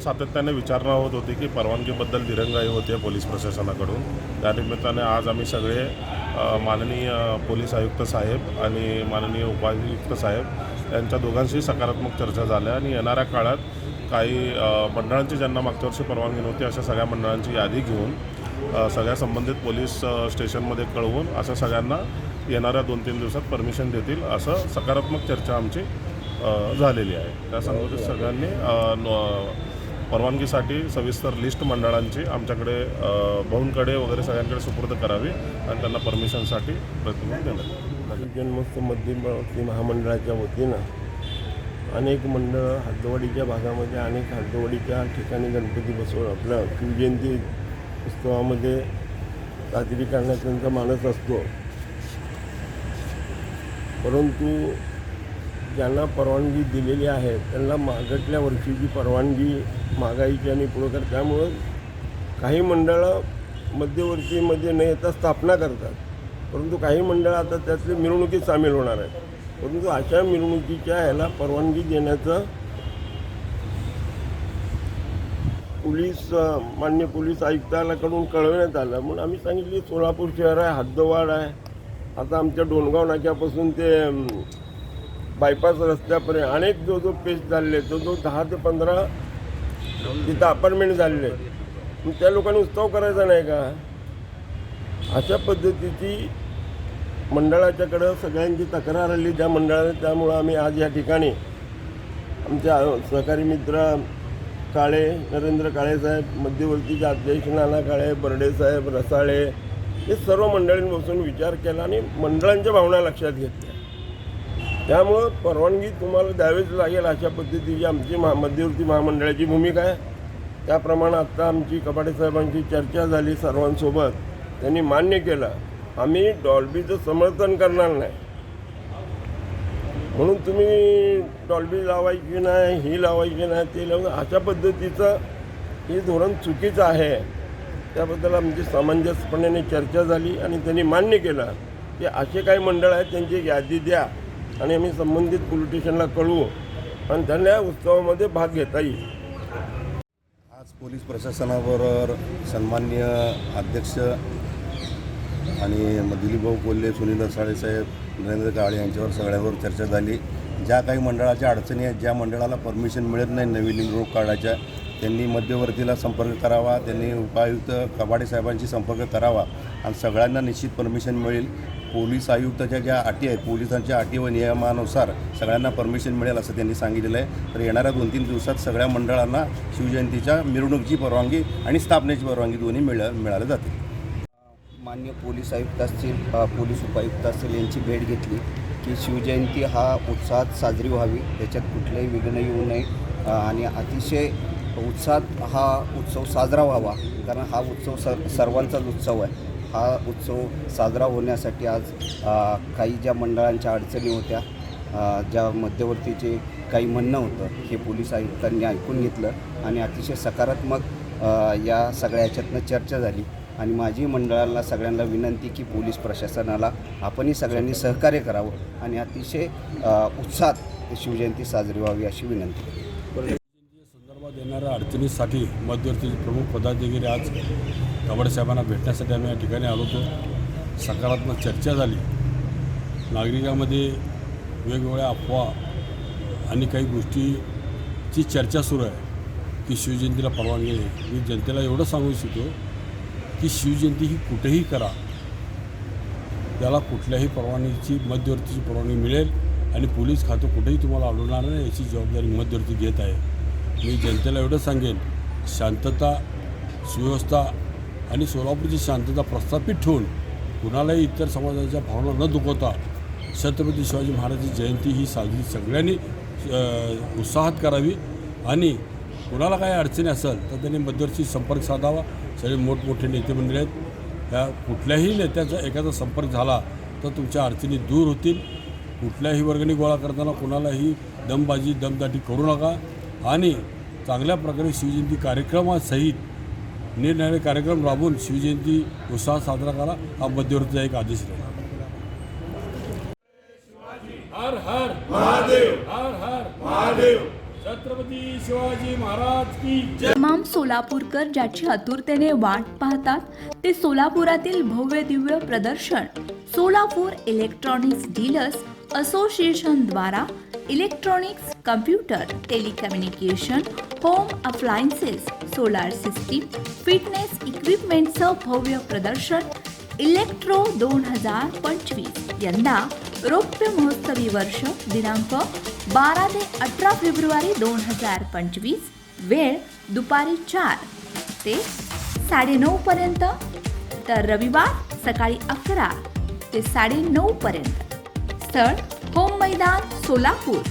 सातत्याने विचारणा होत होती की परवानगीबद्दल दिरंगाई होते पोलीस प्रशासनाकडून. त्या निमित्ताने आज आम्ही सगळे माननीय पोलीस आयुक्त साहेब आणि माननीय उपायुक्त साहेब यांच्या दोघांशी सकारात्मक चर्चा झाल्या आणि येणाऱ्या काळात काही मंडळांची ज्यांना मागच्या वर्षी परवानगी नव्हती अशा सगळ्या मंडळांची यादी घेऊन सगळ्या संबंधित पोलीस स्टेशनमध्ये कळवून असं सगळ्यांना येणाऱ्या दोन तीन दिवसात परमिशन देतील असं सकारात्मक चर्चा आमची झालेली आहे. त्या संबंधित सगळ्यांनी परवानगीसाठी सविस्तर लिस्ट मंडळांची आमच्याकडे अ, भाऊंकडे वगैरे सगळ्यांकडे सुपूर्द करावी आणि त्यांना परमिशनसाठी प्रतिनिधी देण्यात जन्मोत्सव मध्यवर्ती महामंडळाच्या वतीनं अनेक मंडळ हद्दवाडीच्या भागामध्ये अनेक हद्दवाडीच्या ठिकाणी गणपती बसवून आपल्या शिवजयंती उत्सवामध्ये साजरी करण्याचा त्यांचा मानस असतो. परंतु ज्यांना परवानगी दिलेली आहे त्यांना मागटल्या वर्षीची परवानगी मागायची आणि पुढं कर त्यामुळं काही मंडळं मध्यवर्तीमध्ये न येता स्थापना करतात. परंतु काही मंडळं आता त्यातले मिरवणुकीत सामील होणार आहेत. परंतु अशा मिरवणुकीच्या ह्याला परवानगी देण्याचं पोलीस मान्य पोलीस आयुक्तालाकडून कळवण्यात आलं. म्हणून आम्ही सांगितले सोलापूर शहर आहे हद्दवाड आहे. आता आमच्या डोणगाव नाक्यापासून ते बायपास रस्त्यापर्यंत अनेक जो जो पेस्ट झालेले जो जो दहा ते पंधरा तिथं अपार्टमेंट झालेले मग त्या लोकांनी उत्सव करायचा नाही का? अशा पद्धतीची मंडळाच्याकडं सगळ्यांची तक्रार आली त्या मंडळाने त्यामुळं आम्ही आज या ठिकाणी आमच्या सहकारी मित्र काळे नरेंद्र काळेसाहेब मध्यवर्तीचे अध्यक्ष नाना काळे बर्डेसाहेब रसाळे हे सर्व मंडळींपासून बसून विचार केला आणि मंडळांच्या भावना लक्षात घेतल्या. त्यामुळं परवानगी तुम्हाला द्यावीच लागेल अशा पद्धतीची आमची महा मध्यवर्ती महामंडळाची भूमिका आहे. त्याप्रमाणे आत्ता आमची कपाटे साहेबांची चर्चा झाली सर्वांसोबत. त्यांनी मान्य केलं आम्ही डॉल्बीचं समर्थन करणार नाही. म्हणून तुम्ही डॉल्बी लावायची नाही ही लावायची नाही ते लावून अशा पद्धतीचं हे धोरण चुकीचं आहे. त्याबद्दल आमची सामंजस्यपणाने चर्चा झाली आणि त्यांनी मान्य केलं की असे काही मंडळ आहेत त्यांची यादी द्या. आणि आम्ही संबंधित पोलीस स्टेशनला कळवू आणि त्यांना या उत्सवामध्ये भाग घेता येईल. आज पोलीस प्रशासनाबरोबर सन्मान्य अध्यक्ष आणि दिलीपभाऊ कोल्हे सुनील साळेसाहेब नरेंद्र काळे यांच्यावर सगळ्यावर चर्चा झाली. ज्या काही मंडळाच्या अडचणी आहेत ज्या मंडळाला परमिशन मिळत नाही नवीन निवडणूक काढायच्या त्यांनी मध्यवर्तीला संपर्क करावा त्यांनी उपायुक्त कबाडे साहेबांशी संपर्क करावा आणि सगळ्यांना निश्चित परमिशन मिळेल. पोलीस आयुक्ताच्या ज्या अटी आहेत पोलिसांच्या अटी व नियमानुसार सगळ्यांना परमिशन मिळेल असं त्यांनी सांगितलेलं आहे. तर येणाऱ्या दोन तीन दिवसात सगळ्या मंडळांना शिवजयंतीच्या मिरवणुकीची परवानगी आणि स्थापनेची परवानगी दोन्ही मिळ मिळाल्या जातील मान्य पोलीस आयुक्त असतील पोलीस उपायुक्त असतील यांची भेट घेतली की शिवजयंती हा उत्साहात साजरी व्हावी. त्याच्यात कुठलंही विघ्न येऊ नये. आणि अतिशय उत्साहात हा उत्सव साजरा व्हावा. कारण हा उत्सव स सर्वांचाच उत्सव आहे. हा उत्सव साजरा होण्यासाठी आज काही ज्या मंडळांच्या अडचणी होत्या ज्या मध्यवर्तीचे काही म्हणणं होतं हे पोलीस आयुक्तांनी ऐकून घेतलं आणि अतिशय सकारात्मक या सगळ्या ह्याच्यातनं चर्चा झाली. आणि माझी मंडळाला सगळ्यांना विनंती की पोलीस प्रशासनाला आपणही सगळ्यांनी सहकार्य करावं आणि अतिशय उत्साहात शिवजयंती साजरी व्हावी अशी विनंती. येणाऱ्या अडचणीसाठी मध्यवर्ती प्रमुख पदाधिकारी आज साहेबांना भेटण्यासाठी आम्ही या ठिकाणी आलो होतो. सकारात्मक चर्चा झाली. नागरिकांमध्ये वेगवेगळ्या अफवा आणि काही गोष्टीची चर्चा सुरू आहे की शिवजयंतीला परवानगी नाही. मी जनतेला एवढं सांगू इच्छितो की शिवजयंती ही कुठेही करा. त्याला कुठल्याही परवानगीची मध्यवर्तीची परवानगी मिळेल आणि पोलीस खातं कुठेही तुम्हाला आढळणार नाही याची जबाबदारी मध्यवर्ती घेत आहे. मी जनतेला एवढं सांगेन शांतता सुव्यवस्था आणि सोलापूरची शांतता प्रस्थापित ठेवून कुणालाही इतर समाजाच्या भावना न दुखवता छत्रपती शिवाजी महाराजांची जयंती ही साजरी सगळ्यांनी उत्साहात करावी आणि कुणाला काही अडचणी असेल तर त्यांनी मध्यवर्षी संपर्क साधावा. सगळे मोठमोठे नेते मंडळी आहेत. ह्या कुठल्याही नेत्याचा एखादा संपर्क झाला तर तुमच्या अडचणी दूर होतील. कुठल्याही वर्गणी गोळा करताना कुणालाही दमबाजी दमदाटी करू नका. आणि चांगल्या प्रकारे शिवजयंती कार्यक्रमासहित निरनिराळे कार्यक्रम राबवून शिवजयंती उत्साह साजरा करा. हा मध्यवर्तीचा एक आदेश राहील. हर हर महादेव हर हर महादेव. छत्रपती शिवाजी महाराज की तमाम सोलापूरकर ज्याची आतुरतेने वाट पाहतात ते सोलापुरातील भव्य दिव्य प्रदर्शन. सोलापूर इलेक्ट्रॉनिक्स डीलर्स असोसिएशन द्वारा electronics computer telecommunication home appliances solar system fitness इक्विपमेंटचं भव्य प्रदर्शन इलेक्ट्रो दोन हजार पंचवीस. यंदा रौप्य महोत्सवी वर्ष दिनांक बारा ते अठरा फेब्रुवारी दोन हजार पंचवीस. वेळ दुपारी चार ते साडेनऊ पर्यंत. तर रविवार सकाळी अकरा ते साडेनऊ पर्यंत. स्थळ होम मैदान सोलापूर.